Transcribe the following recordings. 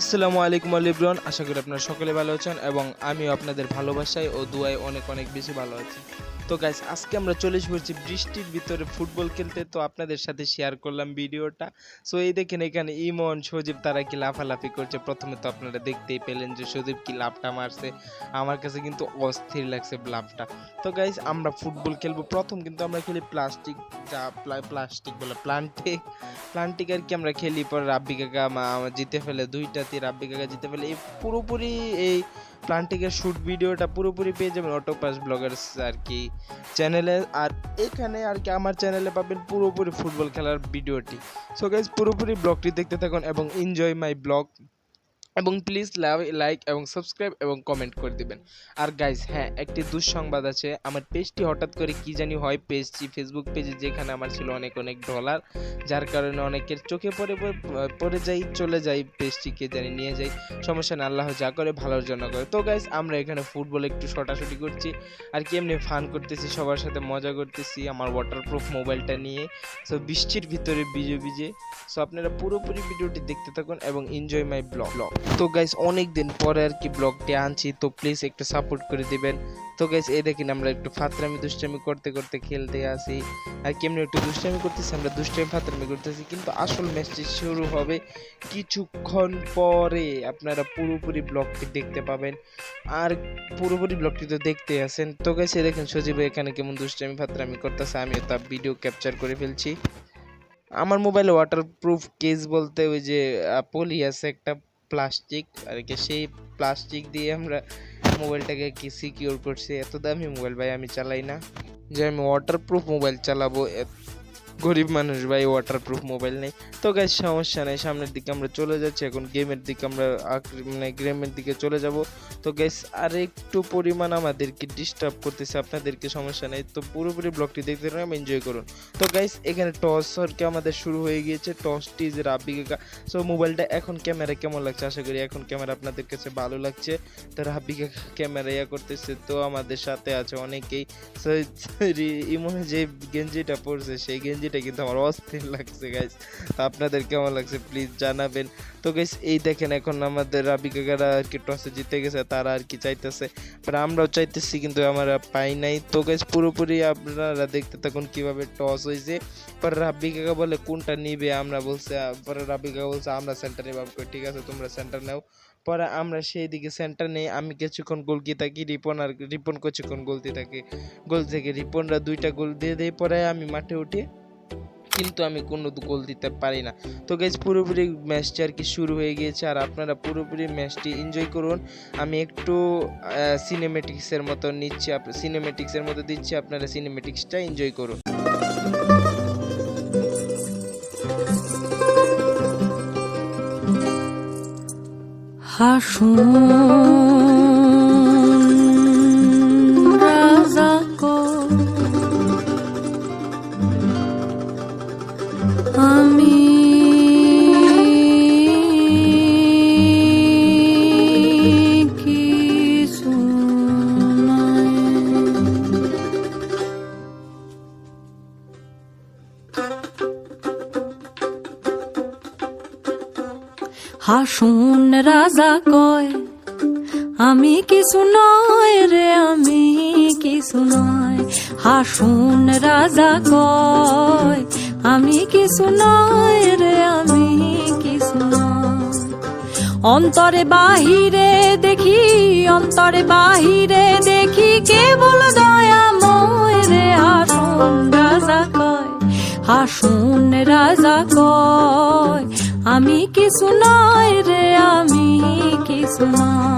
আসসালামু আলাইকুম আলিব্রন আশা করি আপনারা সকলে ভালো আছেন এবং আমিও আপনাদের ভালোবাসায় ও দুয়ায় অনেক অনেক বেশি ভালো আছি। তো গাইস আজকে আমরা চলে এসেছি বৃষ্টির ভিতরে ফুটবল খেলতে। তো আপনাদের সাথে শেয়ার করলাম ভিডিওটা। সো এই দেখেন এখানে ইমন, সজীব, তারা কি লাফালাফি করছে? প্রথমে তো আপনারা দেখতেই পেলেন যে সজীব কি লাফটা মারছে। আমার কাছে কিন্তু অস্থির লাগছে লাফটা। তো গাইস আমরা ফুটবল খেলব। প্রথম কিন্তু আমরা খেলি প্লাস্টিক যা প্লাস্টিক বলে প্লান্টিক প্লান্টিক আর কি আমরা খেলি। পর রাব্বি কাকা জিতে ফেলে দুইটাতে রাব্বি কাকা জিতে ফেলে। এই পুরোপুরি এই প্লান্টিকের শুট ভিডিওটা পুরোপুরি পেয়ে যাবেন অটোপাস ব্লগার্স আর কি। চ্যানেলে আর এখানে আর কি আমার চ্যানেলে পাবেন পুরোপুরি ফুটবল খেলার ভিডিওটি। সো গাইজ পুরোপুরি ব্লগটি দেখতে থাকুন এবং এনজয় মাই ব্লগ এবং প্লিজ লাইক এবং সাবস্ক্রাইব এবং কমেন্ট করে দিবেন। আর গাইজ হ্যাঁ একটি দুঃসংবাদ আছে। আমার পেজটি হঠাৎ করে কি জানি হয় পেজটি ফেসবুক পেজে যেখানে আমার ছিল অনেক অনেক ডলার যার কারণে অনেকের চোখে পড়ে, পড়ে- যাই, চলে যাই পেজটিকে জানি নিয়ে যাই। সমস্যা না আল্লাহ যা করে, ভালোর জন্য করে। তো গাইজ আমরা এখানে ফুটবল একটু শটাশটি করছি। আর কি এমনি ফান করতেছি, সবার সাথে মজা করতেছি, আমার ওয়াটারপ্রুফ মোবাইলটা নিয়ে। সো বৃষ্টির ভিতরে ভিজে ভিজে। সো আপনারা পুরোপুরি ভিডিওটি দেখতে থাকুন এবং এনজয় মাই ব্লগ ব্লগ তো গাইজ অনেক দিন পরে আর কি ব্লগটি আনছি, তো প্লিজ একটু সাপোর্ট করে দিবেন। তো গাইজ এই দেখেন আমরা একটু ফাতরামি দুষ্টামি করতে করতে খেলতে আসি। আর কেমনি একটু দুষ্টামি করতেছি, আমরা দুষ্টামি ফাতরামি করতেছি, কিন্তু আসল ম্যাচটি শুরু হবে কিছুক্ষণ পরে। আপনারা পুরোপুরি ব্লগটি দেখতে পাবেন। আর পুরোপুরি ব্লগটি তো দেখতে আছেন। তো গাইজ এই দেখেন সজীব এখানে কেমন দুষ্টামি ফাতরামি করতেছে, আমিও তার ভিডিও ক্যাপচার করে ফেলছি। আমার মোবাইলে ওয়াটারপ্রুফ কেস বলতে ওই যে পলি আছে একটা প্লাস্টিক আর কি সেই প্লাস্টিক দিয়ে আমরা মোবাইলটাকে কি সিকিউর করছি? এত দামি মোবাইল ভাই, আমি চালাই না। যে আমি ওয়াটারপ্রুফ মোবাইল চালাবো গরিব মানুষ ভাই ওয়াটারপ্রুফ মোবাইল নেই। তো গাইজ সমস্যা নেই সামনের দিকে আমরা চলে যাচ্ছি। এখন গেমের দিকে আমরা মানে গেমের দিকে চলে যাব। তো গাইজ আর একটু পরিমাণ আমাদেরকে ডিস্টার্ব করতেছে আপনাদেরকে সমস্যা নেই। তো পুরোপুরি ব্লগটি দেখতে থাকুন এনজয় করুন। তো গাইজ এখানে টস সরকে আমাদের শুরু হয়ে গিয়েছে। টসটি যে রাব্বি কাকা সো মোবাইলটা এখন ক্যামেরা কেমন লাগছে? আশা করি এখন ক্যামেরা আপনাদের কাছে ভালো লাগছে। তো রাব্বি কাকা ক্যামেরা ইয়া করতেছে। তো আমাদের সাথে আছে অনেকেই। So, ইমনে যে গেঞ্জিটা পরছে সেই গেঞ্জিটা কিন্তু আমার অস্থির লাগছে গাইজ তো আপনাদের কেমন লাগছে? প্লিজ জানাবেন। তো গাইজ এই দেখেন এখন আমাদের রাবি কাকারা আর কি টসে জিতে গেছে, তারা আর কি চাইতেছে। বাট আমরাও চাইতেছি, কিন্তু আমরা পাই নাই। তো গাইজ পুরোপুরি আপনারা দেখতে থাকুন কীভাবে টস হয়েছে। পরে রাব্বি কাকা বলে, কোনটা নিবে? আমরা বলছে পরে রাব্বি কাকা বলছে, আমরা সেন্টার নিবাম ঠিক আছে? তোমরা সেন্টার নাও। পরে আমরা সেই দিকে সেন্টার নেই। আমি কিছুক্ষণ গোল গোলকি থাকি, রিপন আর, রিপন কিছুক্ষণ গোলতি থাকে। গোল থেকে রিপনরা দুইটা গোল দিয়ে দেয়। পরে আমি মাঠে উঠি। কিন্তু আমি কোনো গোল দিতে পারি না। তো গাইজ পুরোপুরি ম্যাচটি আর কি শুরু হয়ে গিয়েছে। আর আপনারা পুরোপুরি ম্যাচটি এনজয় করুন। আমি একটু সিনেমেটিক্সের মতো নিচ্ছি। সিনেমেটিক্সের মতো দিচ্ছি। আপনারা সিনেমেটিক্সটা এনজয় করুন। হাসুন। হাসুন রাজা কয়, আমি কিছু নয় রে, আমি কিছু নয়। হাসুন রাজা কয়, আমি কিছু নয় রে, আমি কিছু অন্তরে বাহিরে দেখি, অন্তরে বাহিরে দেখি কেবল দয়াময় রে, হাসুন রাজা কয়, হাসুন রাজা কয় আমি কিছু নয় রে আমি কিছু নয়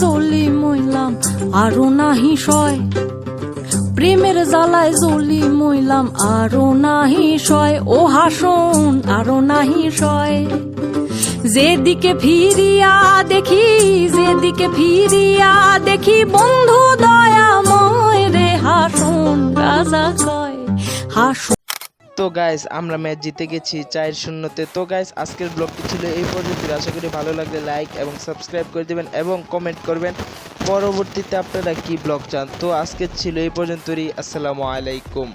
জ্বলি মইলাম আরও নাহি সয় প্রেমের জ্বালায় জলি মইলাম আরও নাহি সয় ও হাসন, আরও নাহি সয় যেদিকে ফিরিয়া দেখি, যেদিকে ফিরিয়া দেখি, বন্ধু দয়াময় তো গাইস আমরা ম্যাচ জিতে গেছি চার শূন্যতে। তো গাইস আজকের ব্লগটি ছিল এই পর্যন্ত আশা করি ভালো লাগলে লাইক এবং সাবস্ক্রাইব করে দেবেন এবং কমেন্ট করবেন পরবর্তীতে আপনারা কি ব্লগ চান। তো আজকের ছিল এই পর্যন্তই। আসসালামু আলাইকুম।